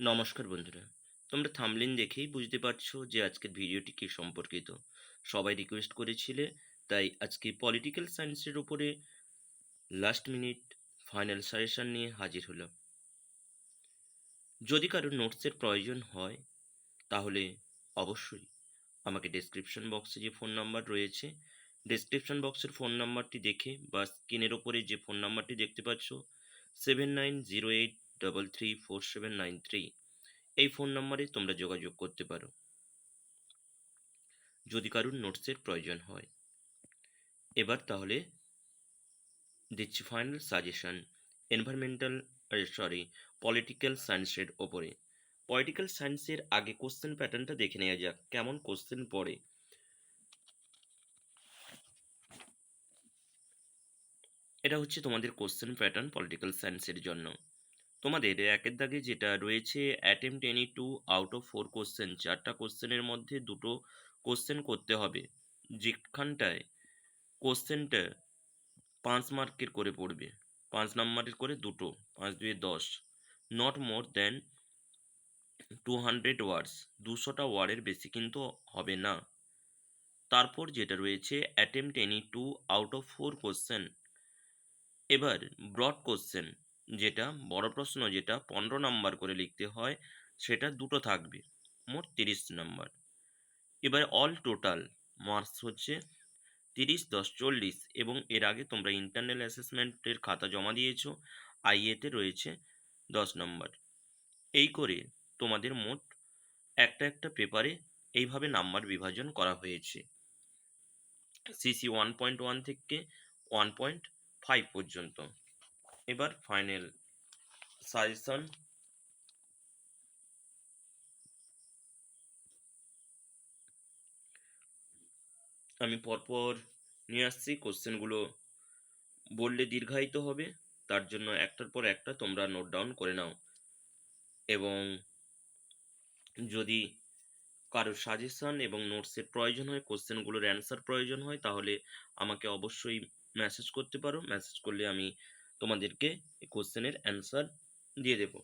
নমস্কার বন্ধুরা। তোমরা থামলিন দেখেই বুঝতে পারছ যে আজকের ভিডিওটি কী সম্পর্কিত। সবাই রিকোয়েস্ট করেছিলে, তাই আজকে পলিটিক্যাল সায়েন্সের উপরে লাস্ট মিনিট ফাইনাল সাজেশন নিয়ে হাজির হলাম। যদি কারও নোটসের প্রয়োজন হয়, তাহলে অবশ্যই আমাকে ডেসক্রিপশন বক্সে যে ফোন নাম্বার রয়েছে ডেসক্রিপশন বক্সের ফোন নাম্বারটি দেখে বা স্ক্রিনের ওপরে যে ফোন নাম্বারটি দেখতে পাচ্ছ seven nine zero eight double three four seven nine three এই ফোন নম্বরে তোমরা যোগাযোগ করতে পারো। যদি কারুর নোটসের প্রয়োজন হয়। এবার তাহলে দিচ্ছি final suggestion environmental sorry political সায়েন্সের ওপরে। পলিটিক্যাল সায়েন্সের আগে কোশ্চেন প্যাটার্নটা দেখে নেওয়া যাক, কেমন কোশ্চেন পড়ে। এটা হচ্ছে তোমাদের কোশ্চেন প্যাটার্ন পলিটিক্যাল সায়েন্সের জন্য। তোমাদের একের দাগে যেটা রয়েছে attempt any two out of four question চারটা কোশ্চেনের মধ্যে দুটো কোশ্চেন করতে হবে। যেখানটায় কোশ্চেনটা পাঁচ মার্কের করে পড়বে। পাঁচ নাম্বারের করে দুটো, পাঁচ দুয়ে দশ। Not more than two hundred words দুশোটা ওয়ার্ডের বেশি কিন্তু হবে না। তারপর যেটা রয়েছে attempt any two out of four question এবার ব্রড কোশ্চেন যেটা বড় প্রশ্ন যেটা পনেরো নাম্বার করে লিখতে হয়, সেটা দুটো থাকবে, মোট তিরিশ নাম্বার। এবার অল টোটাল মার্কস হচ্ছে তিরিশ, দশ, চল্লিশ এবং এর আগে তোমরা ইন্টারনাল অ্যাসেসমেন্টের খাতা জমা দিয়েছ আইএতে রয়েছে দশ নম্বর। এই করে তোমাদের মোট একটা একটা পেপারে এইভাবে নাম্বার বিভাজন করা হয়েছে। সিসি ওয়ান পয়েন্ট ওয়ান থেকে ওয়ান পয়েন্ট ফাইভ পর্যন্ত। এবার ফাইনাল সাজেশন আমি পরপর নিয়ে আসছি কোশ্চেনগুলো বললে দীর্ঘায়িত হবে, তার জন্য একটার পর একটা তোমরা নোট ডাউন করে নাও। এবং যদি কারও সাজেশন এবং নোটসের প্রয়োজন হয় কোশ্চেনগুলোর অ্যান্সার প্রয়োজন হয়, তাহলে আমাকে অবশ্যই মেসেজ করতে পারো। মেসেজ করলে আমি তোমাদেরকে কোশ্চেনের অ্যান্সার দিয়ে দেব।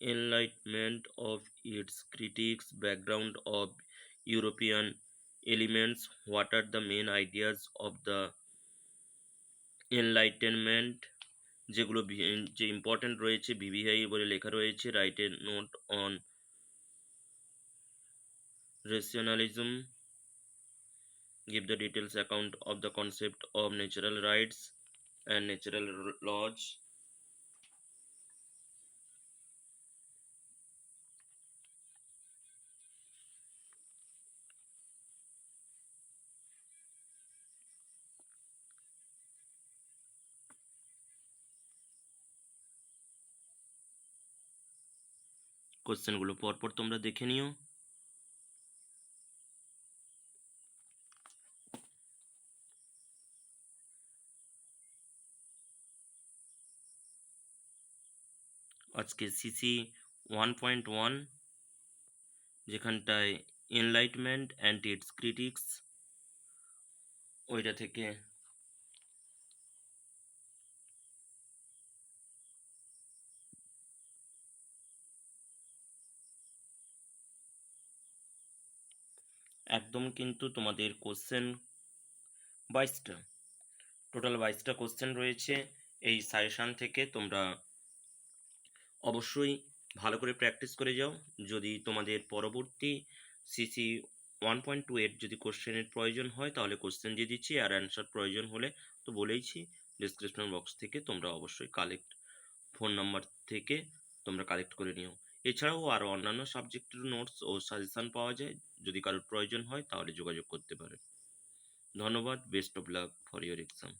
Enlightenment of its critics background of European elements what are the main ideas of the enlightenment যেগুলো যে ইম্পর্টেন্ট রয়েছে, বিবিআই বলে লেখা রয়েছে right note on rationalism give the details account of the concept of natural rights and natural laws কোশ্চেনগুলো পরপর তোমরা দেখে নিও আজকে সিসি ওয়ান পয়েন্ট ওয়ান যেখানটায় এনলাইটমেন্ট অ্যান্ড ইটস ক্রিটিক্স ওইটা থেকে একদম কিন্তু তোমাদের কোশ্চেন বাইশটা টোটাল বাইশটা কোশ্চেন রয়েছে। এই সাজেশান থেকে তোমরা অবশ্যই ভালো করে প্র্যাকটিস করে যাও। যদি তোমাদের পরবর্তী সিসি ওয়ান পয়েন্ট টু এর যদি কোশ্চেনের প্রয়োজন হয়, তাহলে কোশ্চেন দিয়ে দিচ্ছি আর অ্যান্সার প্রয়োজন হলে তো বলেইছি ডিসক্রিপশন বক্স থেকে তোমরা অবশ্যই কালেক্ট ফোন নাম্বার থেকে তোমরা কালেক্ট করে নিও। এছাড়াও আরও অন্যান্য সাবজেক্টের নোটস ও সাজেশান পাওয়া যায়, যদি কারোর প্রয়োজন হয় তাহলে যোগাযোগ করতে পারেন। ধন্যবাদ best of luck for your exam